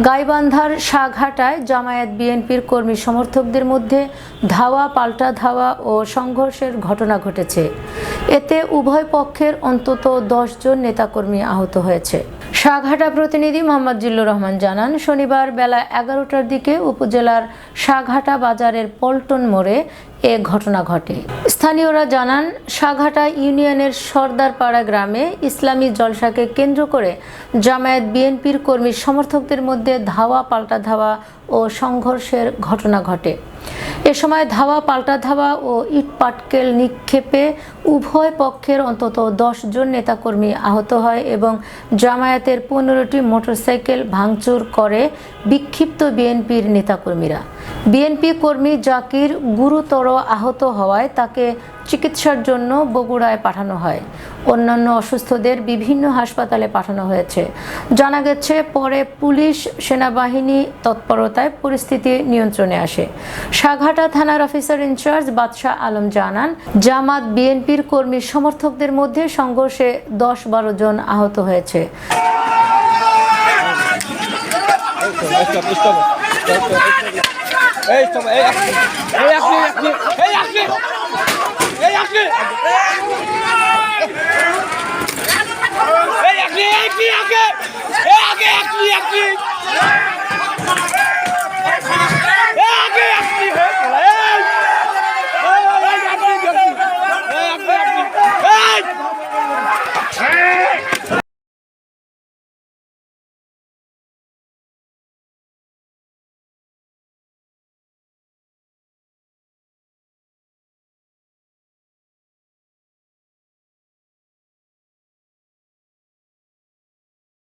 গাইবান্ধার সাঘাটায় জামায়াত বিএনপির কর্মী সমর্থকদের মধ্যে ধাওয়া, পাল্টা ধাওয়া ও সংঘর্ষের ঘটনা ঘটেছে। এতে উভয় পক্ষের অন্তত জন নেতাকর্মী আহত হয়েছে। সাঘাটা প্রতিনিধি মোহাম্মদ জিল্লুর রহমান জানান, শনিবার বেলা এগারোটার দিকে উপজেলার সাঘাটা বাজারের পল্টন মোড়ে এ ঘটনা ঘটে। স্থানীয়রা জানান, সাঘাটা ইউনিয়নের সর্দারপাড়া গ্রামে ইসলামী জলসাকে কেন্দ্র করে জামায়াত বিএনপির কর্মী সমর্থকদের মধ্যে ধাওয়া পাল্টা ধাওয়া ও সংঘর্ষের ঘটনা ঘটে। এ সময় ধাওয়া পাল্টা ধাওয়া ও ইটপাটকেল নিক্ষেপে উভয় পক্ষের অন্তত জন নেতাকর্মী আহত হয় এবং জামায়াতের পনেরোটি মোটরসাইকেল ভাঙচুর করে বিক্ষিপ্ত বিএনপির নেতাকর্মীরা। বিএনপি কর্মী জাকির গুরুতর আহত হওয়ায় তাকে চিকিৎসার জন্য বগুড়ায় পাঠানো হয়। অন্যান্য অসুস্থদের বিভিন্ন হাসপাতালে পাঠানো হয়েছে। জানা গেছে, পরে পুলিশ, সেনাবাহিনী তৎপরতায় পরিস্থিতি নিয়ন্ত্রণে আসে। সাঘাটা থানার অফিসার ইনচার্জ বাদশাহ আলম জানান, জামাত বিএনপির কর্মী সমর্থকদের মধ্যে সংঘর্ষে দশ বারো জন আহত হয়েছে। Stop, stop, stop. Hey, stop. Hey, Akli.